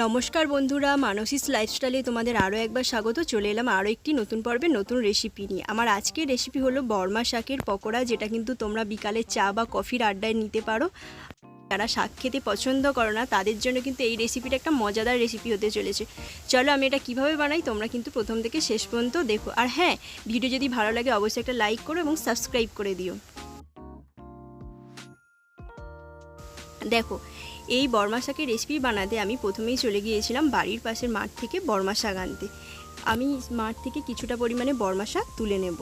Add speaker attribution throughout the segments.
Speaker 1: নমস্কার বন্ধুরা, মানসিস লাইফস্টাইলে তোমাদের আরও একবার স্বাগত। চলে এলাম আরও একটি নতুন পর্বে নতুন রেসিপি নিয়ে। আমার আজকের রেসিপি হলো বর্মা শাকের পকোড়া, যেটা কিন্তু তোমরা বিকালে চা বা কফির আড্ডায় নিতে পারো। যারা শাক খেতে পছন্দ করো না, তাদের জন্য কিন্তু এই রেসিপিটা একটা মজাদার রেসিপি হতে চলেছে। চলো আমি এটা কীভাবে বানাই, তোমরা কিন্তু প্রথম থেকে শেষ পর্যন্ত দেখো। আর হ্যাঁ ভিডিও যদি ভালো লাগে, অবশ্যই একটা লাইক করো এবং সাবস্ক্রাইব করে দিও। দেখো এই বর্মা শাকের রেসিপি বানাতে আমি প্রথমেই চলে গিয়েছিলাম বাড়ির পাশের মাঠ থেকে বর্মা শাক আনতে। আমি মাঠ থেকে কিছুটা পরিমাণে বর্মা শাক তুলে নেব।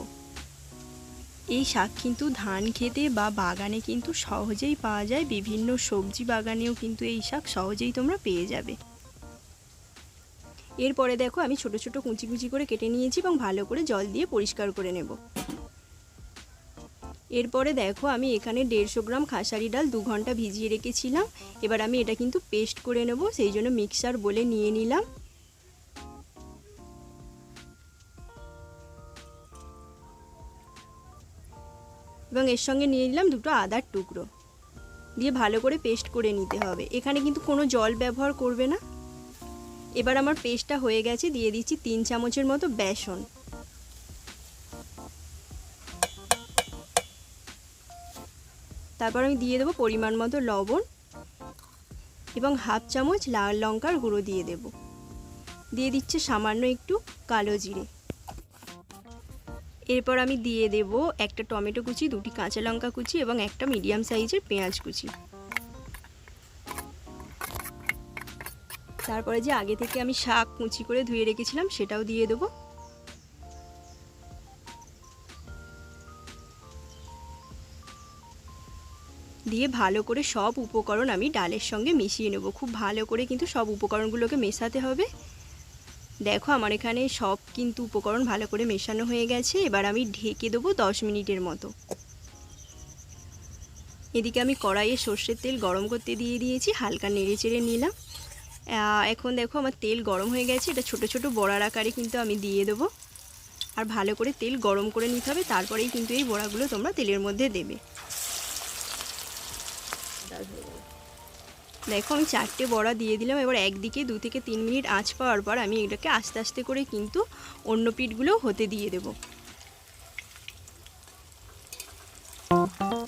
Speaker 1: এই শাক কিন্তু ধান খেতে বা বাগানে কিন্তু সহজেই পাওয়া যায়। বিভিন্ন সবজি বাগানেও কিন্তু এই শাক সহজেই তোমরা পেয়ে যাবে। এরপরে দেখো আমি ছোট ছোট কুচি কুচি করে কেটে নিয়েছি এবং ভালো করে জল দিয়ে পরিষ্কার করে নেব। এরপরে দেখো আমি এখানে দেড়শো গ্রাম খাসারি ডাল দু ঘণ্টা ভিজিয়ে রেখেছিলাম। এবার আমি এটা কিন্তু পেস্ট করে নেব, সেই জন্য মিক্সার বলে নিয়ে নিলাম। এবং এর সঙ্গে নিয়ে নিলাম দুটো আদার টুকরো। দিয়ে ভালো করে পেস্ট করে নিতে হবে। এখানে কিন্তু কোনো জল ব্যবহার করবে না। এবার আমার পেস্টটা হয়ে গেছে, দিয়ে দিচ্ছি তিন চামচের মতো বেসন। তারপর আমি দিয়ে দেবো পরিমাণ মতো লবণ এবং হাফ চামচ লাল লঙ্কার গুঁড়ো দিয়ে দেব। দিয়ে দিচ্ছে সামান্য একটু কালো জিরে। এরপর আমি দিয়ে দেব একটা টমেটো কুচি, দুটি কাঁচা লঙ্কা কুচি এবং একটা মিডিয়াম সাইজের পেঁয়াজ কুচি। তারপরে যে আগে থেকে আমি শাক কুচি করে ধুয়ে রেখেছিলাম সেটাও দিয়ে দেবো। দিয়ে ভালো করে সব উপকরণ আমি ডালের সঙ্গে মিশিয়ে নেব। খুব ভালো করে কিন্তু সব উপকরণগুলোকে মেশাতে হবে। দেখো আমার এখানে সব কিন্তু উপকরণ ভালো করে মেশানো হয়ে গেছে। এবার আমি ঢেকে দেবো দশ মিনিটের মতো। এদিকে আমি কড়াইয়ে সর্ষের তেল গরম করতে দিয়ে দিয়েছি, হালকা নেড়ে চেড়ে নিলাম। এখন দেখো আমার তেল গরম হয়ে গেছে। এটা ছোট ছোট বড়ার আকারে কিন্তু আমি দিয়ে দেবো। আর ভালো করে তেল গরম করে নিতে হবে, তারপরেই কিন্তু এই বড়াগুলো তোমরা তেলের মধ্যে দেবে। দেখো, আমি চারটে বড়া দিয়ে দিলাম। এবার একদিকে দু থেকে তিন মিনিট আঁচ পাওয়ার পর আমি এটাকে আস্তে আস্তে করে কিন্তু অন্য পিঠগুলো হতে দিয়ে দেব।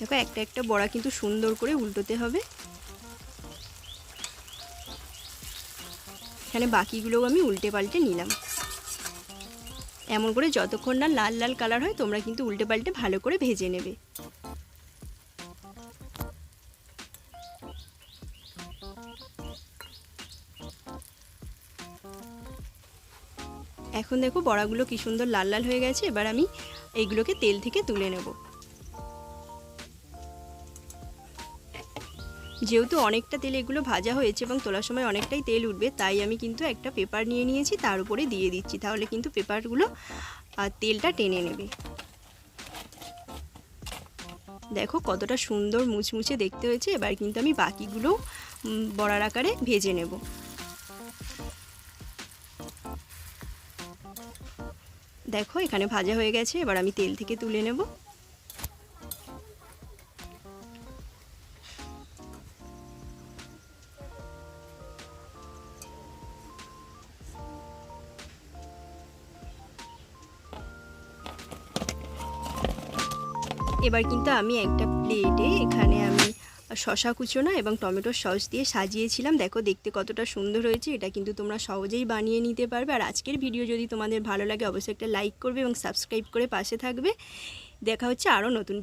Speaker 1: দেখো, একটা একটা বড়া কিন্তু সুন্দর করে উল্টোতে হবে। এখানে বাকিগুলোও আমি উল্টে পাল্টে নিলাম। এমন করে যতক্ষণ না লাল লাল কালার হয়, তোমরা কিন্তু উল্টে পাল্টে ভালো করে ভেজে নেবে। এখন দেখো বড়াগুলো কি সুন্দর লাল লাল হয়ে গেছে, এবার আমি এইগুলোকে তেল থেকে তুলে নেব। যেহেতু অনেকটা তেল এগুলো ভাজা হয়েছে এবং তোলার সময় অনেকটাই তেল উঠবে, তাই আমি কিন্তু একটা পেপার নিয়ে নিয়েছি, তার উপরে দিয়ে দিচ্ছি, তাহলে কিন্তু পেপারগুলো তেলটা টেনে নেবে। দেখো কতটা সুন্দর মুচমুচে দেখতে হয়েছে, এবার কিন্তু আমি বাকিগুলো বড়ার আকারে ভেজে নেব। দেখো, এখানে ভাজা হয়ে গেছে, এবার আমি তেল থেকে তুলে নেব। এবার কিন্তু আমি একটা প্লেটে এখানে শশা কুচোনা এবং টমেটোর সস দিয়ে সাজিয়েছিলাম। দেখো দেখতে কতটা সুন্দর হয়েছে, এটা কিন্তু তোমরা সহজেই বানিয়ে নিতে পারবে। আর আজকের ভিডিও যদি তোমাদের ভালো লাগে, অবশ্যই একটা লাইক করবে এবং সাবস্ক্রাইব করে পাশে থাকবে। দেখা হচ্ছে আরও নতুন ভিডিও